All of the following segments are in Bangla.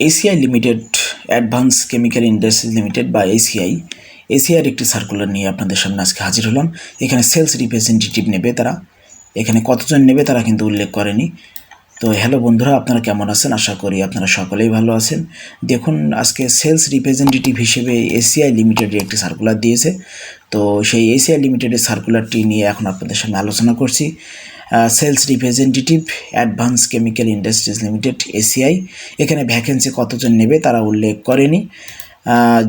ACI limited advance chemical industries limited বা এসিআই এসিআইয়ের একটি সার্কুলার নিয়ে আপনাদের সামনে আজকে হাজির হলাম। এখানে সেলস রিপ্রেজেন্টেটিভ নেবে তারা। এখানে কতজন নেবে তারা কিন্তু উল্লেখ করেনি। তো হ্যালো বন্ধুরা, আপনারা কেমন আছেন? আশা করি আপনারা সকলেই ভালো আছেন। দেখুন, আজকে সেলস রিপ্রেজেন্টেটিভ হিসেবে এসিআই লিমিটেডের একটি সার্কুলার দিয়েছে। তো সেই এসিআই লিমিটেডের সার্কুলারটি নিয়ে এখন আপনাদের সামনে আলোচনা করছি। Sales representative advance chemical industries limited ACI এখানে ভ্যাকেন্সি কতজন নেবে তারা উল্লেখ করেনি।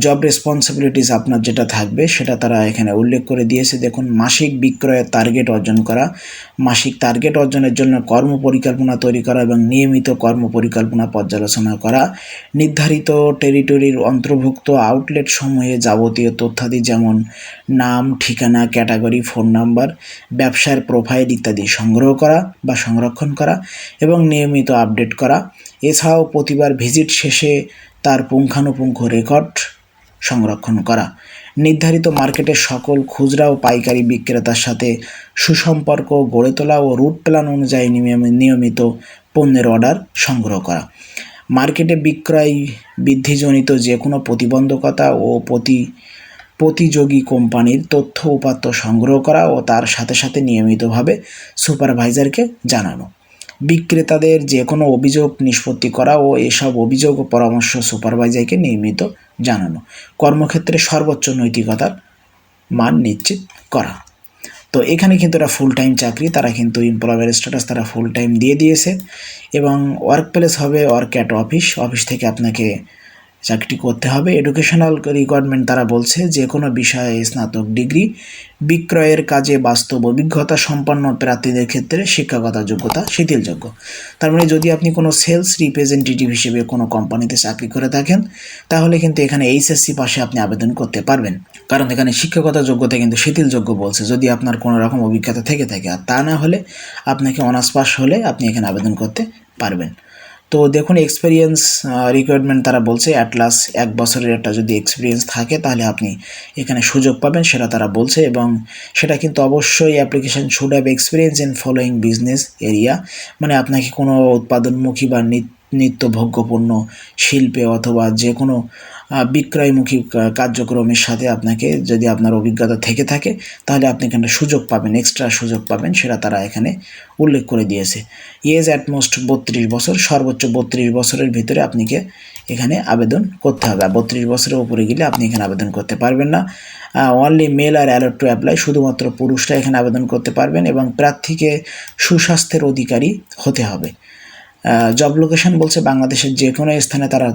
জব রেসপন্সিবিলিটিস আপনার যেটা থাকবে, সেটা তারা এখানে উল্লেখ করে দিয়েছে। দেখুন, মাসিক বিক্রয়ের টার্গেট অর্জন করা, মাসিক টার্গেট অর্জনের জন্য কর্ম পরিকল্পনা তৈরি করা এবং নিয়মিত কর্ম পরিকল্পনা পর্যালোচনা করা, নির্ধারিত টেরিটরির অন্তর্ভুক্ত আউটলেট সমূহে যাবতীয় তথ্যাদি যেমন নাম, ঠিকানা ক্যাটাগরি ফোন নাম্বার ব্যবসার প্রোফাইল ইত্যাদি সংগ্রহ করা বা সংরক্ষণ করা এবং নিয়মিত আপডেট করা। এছাড়াও প্রতিবার ভিজিট শেষে তার পুঙ্খানুপুঙ্খ রেকর্ড সংরক্ষণ করা। নির্ধারিত মার্কেটের সকল খুচরা ও পাইকারি বিক্রেতার সাথে সুসম্পর্ক গড়ে তোলা ও রুট প্ল্যান অনুযায়ী নিয়মিত পণ্যের অর্ডার সংগ্রহ করা। মার্কেটে বিক্রয় বৃদ্ধিজনিত যে কোনো প্রতিবন্ধকতা ও প্রতি প্রতিযোগী কোম্পানির তথ্য উপাত্ত সংগ্রহ করা ও তার সাথে সাথে নিয়মিতভাবে সুপারভাইজারকে জানানো। বিক্রেতাদের যে কোনো অভিযোগ নিষ্পত্তি করা ও এসব অভিযোগ ও পরামর্শ সুপারভাইজারকে নিয়মিত জানানো। কর্মক্ষেত্রে সর্বোচ্চ নৈতিকতার মান নিশ্চিত করা। তো এখানে কিন্তু এটা ফুল টাইম চাকরি, তারা কিন্তু এমপ্লয়ার স্ট্যাটাস তারা ফুল টাইম দিয়ে দিয়েছে এবং ওয়ার্ক প্লেস হবে ওয়ার্ক অ্যাট অফিস অফিস থেকে আপনাকে চাকরিটি করতে হবে। এডুকেশনাল রিকোয়ারমেন্ট তারা বলছে যে, কোনো বিষয়ে স্নাতক ডিগ্রি, বিক্রয়ের কাজে বাস্তব অভিজ্ঞতা সম্পন্ন প্রার্থীদের ক্ষেত্রে শিক্ষাগত যোগ্যতা শিথিলযোগ্য। তার মানে যদি আপনি কোনো সেলস রিপ্রেজেন্টেটিভ হিসেবে কোনো কোম্পানিতে চাকরি করে থাকেন, তাহলে কিন্তু এখানে এইচএসসি পাশে আপনি আবেদন করতে পারবেন। কারণ এখানে শিক্ষাগত যোগ্যতা কিন্তু শিথিলযোগ্য বলছে। যদি আপনার কোনো রকম অভিজ্ঞতা থেকে থাকে, আর তা না হলে আপনাকে অনার্স পাস হলে আপনি এখানে আবেদন করতে পারবেন। তো দেখুন এক্সপিরিয়েন্স রিকোয়ারমেন্ট তারা বলছে অ্যাটলাস এক বছরের একটা যদি এক্সপিরিয়েন্স থাকে, তাহলে আপনি এখানে সুযোগ পাবেন, সেটা তারা বলছে এবং সেটা কিন্তু অবশ্যই application should have experience in following business area মানে আপনাকে কোনো উৎপাদনমুখী বা নিত্যভোগ্যপূর্ণ শিল্পে অথবা যে কোনো বিক্রয়মুখী কার্যক্রমের সাথে আপনাকে যদি আপনার অভিজ্ঞতা থেকে থাকে, তাহলে আপনি এখানে সুযোগ পাবেন এক্সট্রা সুযোগ পাবেন, সেটা তারা এখানে উল্লেখ করে দিয়েছে। ইয়েজ অ্যাটমোস্ট বত্রিশ বছর, সর্বোচ্চ বত্রিশ বছরের ভিতরে আপনাকে এখানে আবেদন করতে হবে। বত্রিশ বছরের উপরে গেলে আপনি এখানে আবেদন করতে পারবেন না। Only male are allowed to apply শুধুমাত্র পুরুষরা এখানে আবেদন করতে পারবেন এবং প্রার্থীকে সুস্বাস্থ্যের অধিকারী হতে হবে। জব লোকেশন বলছে বাংলাদেশের যে কোনো স্থানে তারা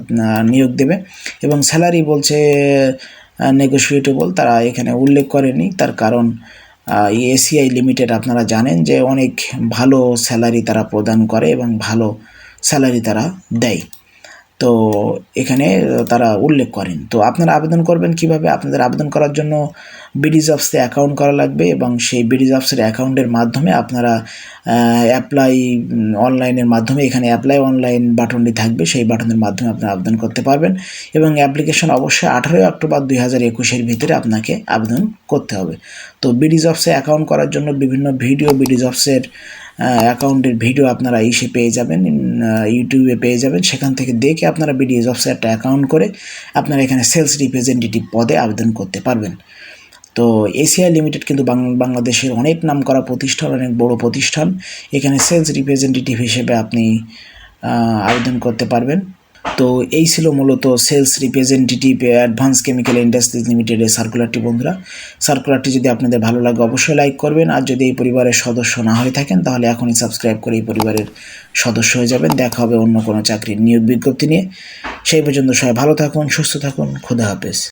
নিয়োগ দেবে এবং স্যালারি বলছে নেগোসিয়েটেবল তারা এখানে উল্লেখ করেনি। তার কারণ এসিআই লিমিটেড আপনারা জানেন যে অনেক ভালো স্যালারি তারা প্রদান করে এবং ভালো স্যালারি তারা দেয়। তো এখানে তারা উল্লেখ করেন। তো আপনারা আবেদন করবেন কীভাবে? আপনাদের আবেদন করার জন্য বিডি জবসে অ্যাকাউন্ট করা লাগবে এবং সেই বিডি জবসের অ্যাকাউন্টের মাধ্যমে আপনারা অ্যাপ্লাই অনলাইনের মাধ্যমে, এখানে অ্যাপ্লাই অনলাইন বাটনটি থাকবে, সেই বাটনের মাধ্যমে আপনারা আবেদন করতে পারবেন এবং অ্যাপ্লিকেশন অবশ্যই আঠারোই অক্টোবর দুই হাজার একুশের ভিতরে আপনাকে আবেদন করতে হবে। তো বিডি জবসে অ্যাকাউন্ট করার জন্য বিভিন্ন ভিডিও বিডি জবসের অ্যাকাউন্টের ভিডিও আপনারা ইসে পেয়ে যাবেন ইউটিউবে পেয়ে যাবেন। সেখান থেকে দেখে আপনারা বিডিএ জবসে একটা অ্যাকাউন্ট করে আপনারা এখানে সেলস রিপ্রেজেন্টেটিভ পদে আবেদন করতে পারবেন। তো এসিআই লিমিটেড কিন্তু বাংলাদেশের অনেক নাম করা প্রতিষ্ঠান, অনেক বড় প্রতিষ্ঠান। এখানে সেলস রিপ্রেজেন্টেটিভ হিসেবে আপনি আবেদন করতে পারবেন। তো এই ছিল মূলত sales representative advance chemical industries লিমিটেডের সার্কুলারটি বন্ধুরা। সার্কুলারটি যদি আপনাদের ভালো লাগে অবশ্যই লাইক করবেন। আর যদি এই পরিবারের সদস্য না হয়ে থাকেন, তাহলে এখনই সাবস্ক্রাইব করে এই পরিবারের সদস্য হয়ে যাবেন। দেখা হবে অন্য কোনো চাকরির নিয়োগ বিজ্ঞপ্তি নিয়ে। সেই পর্যন্ত সবাই ভালো থাকুন, সুস্থ থাকুন। খুদা হাফেজ।